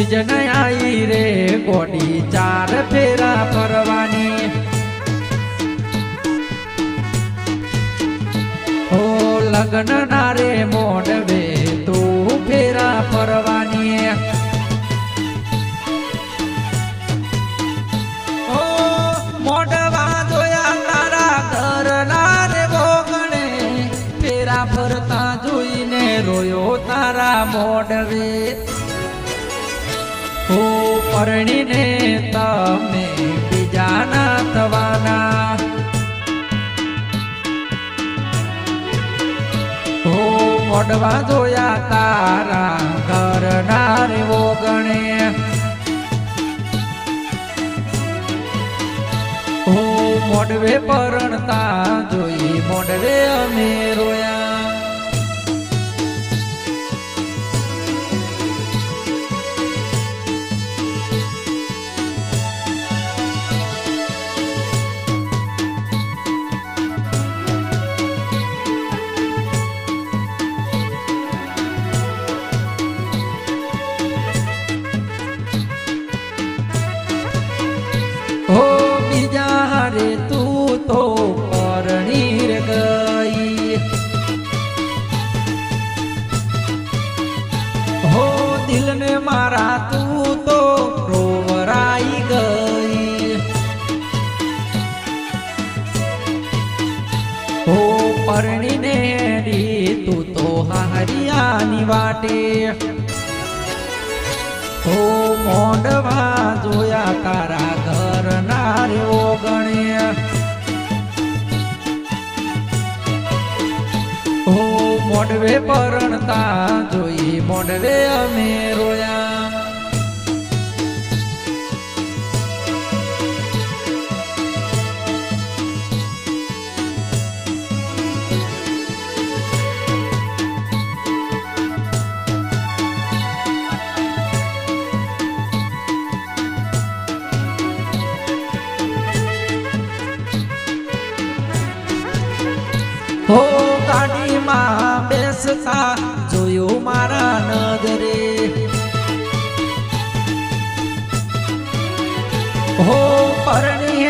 Season આવી રે કોડી ચાર ફેરા ફરવાની. ઓ લગ્ન ના રે મોડવે તું ફેરા ફરવાની. ઓ તારા ઘરના ફેરા ફરતા જોઈને રોયો તારા મોડવે હો પરણીને તમે બીજાના થવાના. હો, મોડવા જોયા તારા ઘરના રેવો ગણે. હો, મોડવે પરણતા જોઈ મોડવે અમે હારિયાની વાટે. હો મોંડવા જોયા તારા ઘરના રે ઓગણે હો મોડવે પરણતા જોઈ મોડવે અમે રોયા. હો ગાડીમાં બેસતા મારા નજરે. હો પરણી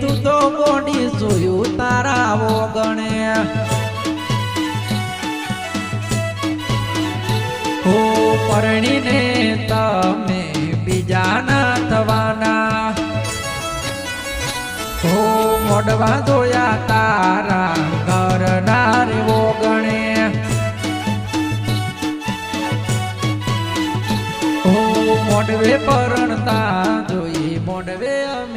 તું તો મોડી જોયું તારા વગણે. હો તમે બીજાના થવાના. હો મોડવા જોયા તારા મોડવે પરણતા જોઈએ મોડવે અમે